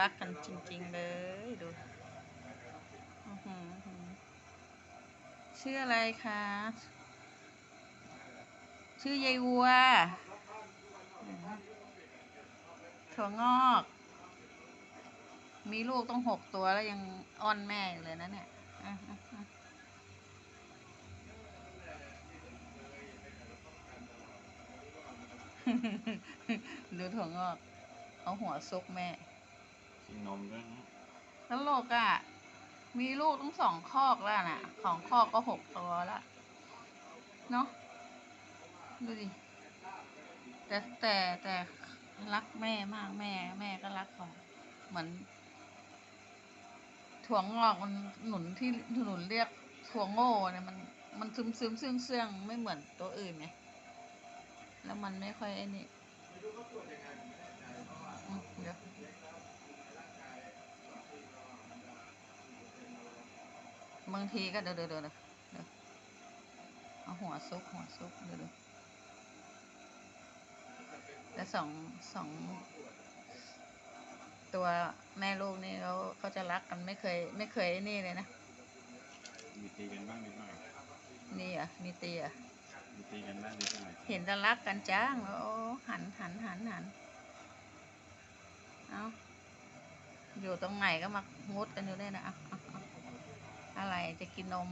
รักกันจริง ๆ เลยดูชื่ออะไรคะ ชื่อยายวัว ถั่วงอก มีลูกต้องหกตัวแล้วยังอ้อนแม่อยู่เลยนะเนี่ยดูถั่วงอก เอาหัวซุกแม่ กินนมด้วยนะตลกอะ่ะ มีลูกต้องสองคอกแล้วน่ะสองคอกก็หกตัวล้วเนาะดูดิ แต่แต่แต่รักแม่มากแม่ แม่ก็รักเขาเหมือน ถั่วงอกมันหนุนที่หนุนเรียกถั่วโง่เนี่ยมันมันซึมซึมเสื่องเสื่องไม่เหมือนตัวอื่นไงแล้วมันไม่ค่อยไอ้นี่อืมเดี๋ยว บางทีก็เดี๋ยวเดี๋ยวเดี๋ยวเดี๋ยวเดี๋ยวเอาหัวซุกหัวซุกเดี๋ยวเดี๋ยวแล้วสองสองตัวแม่ลูกนี่เขาเขาจะรักกันไม่เคย ไม่เคยไอ้นี่เลยนะ มีตีกันบ้างนิดหน่อยนี่อะมีตีอะมีตีกันบ้างนิดหน่อยเห็นแต่รักกันจ้างแล้วโอ้หันหันหันหันเอาอยู่ตรงไหนก็มามุดกันอยู่ได้นะเอาเอะไรจะกินนม